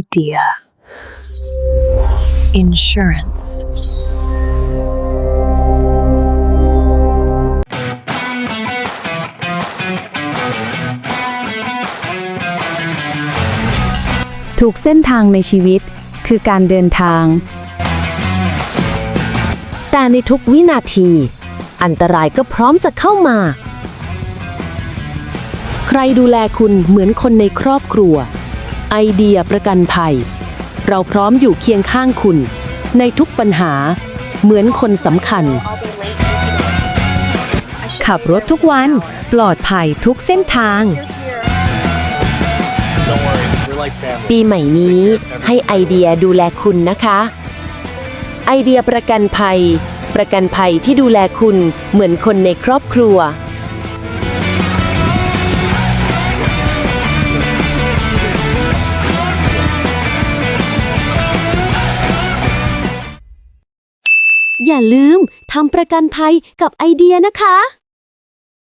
idea. Insurance. ทุกเส้นทางในชีวิตคือการเดินทาง แต่ในทุกวินาที อันตรายก็พร้อมจะเข้ามา ใครดูแลคุณเหมือนคนในครอบครัว ไอเดียประกันภัย เราพร้อมอยู่เคียงข้างคุณ ในทุกปัญหาเหมือนคนสำคัญ ขับรถทุกวันปลอดภัยทุกเส้นทาง ปีใหม่นี้ให้ไอเดียดูแลคุณนะคะ ไอเดียประกันภัย ประกันภัยที่ดูแลคุณเหมือนคนในครอบครัว อย่าลืมทำประกันภัยกับไอเดียนะคะ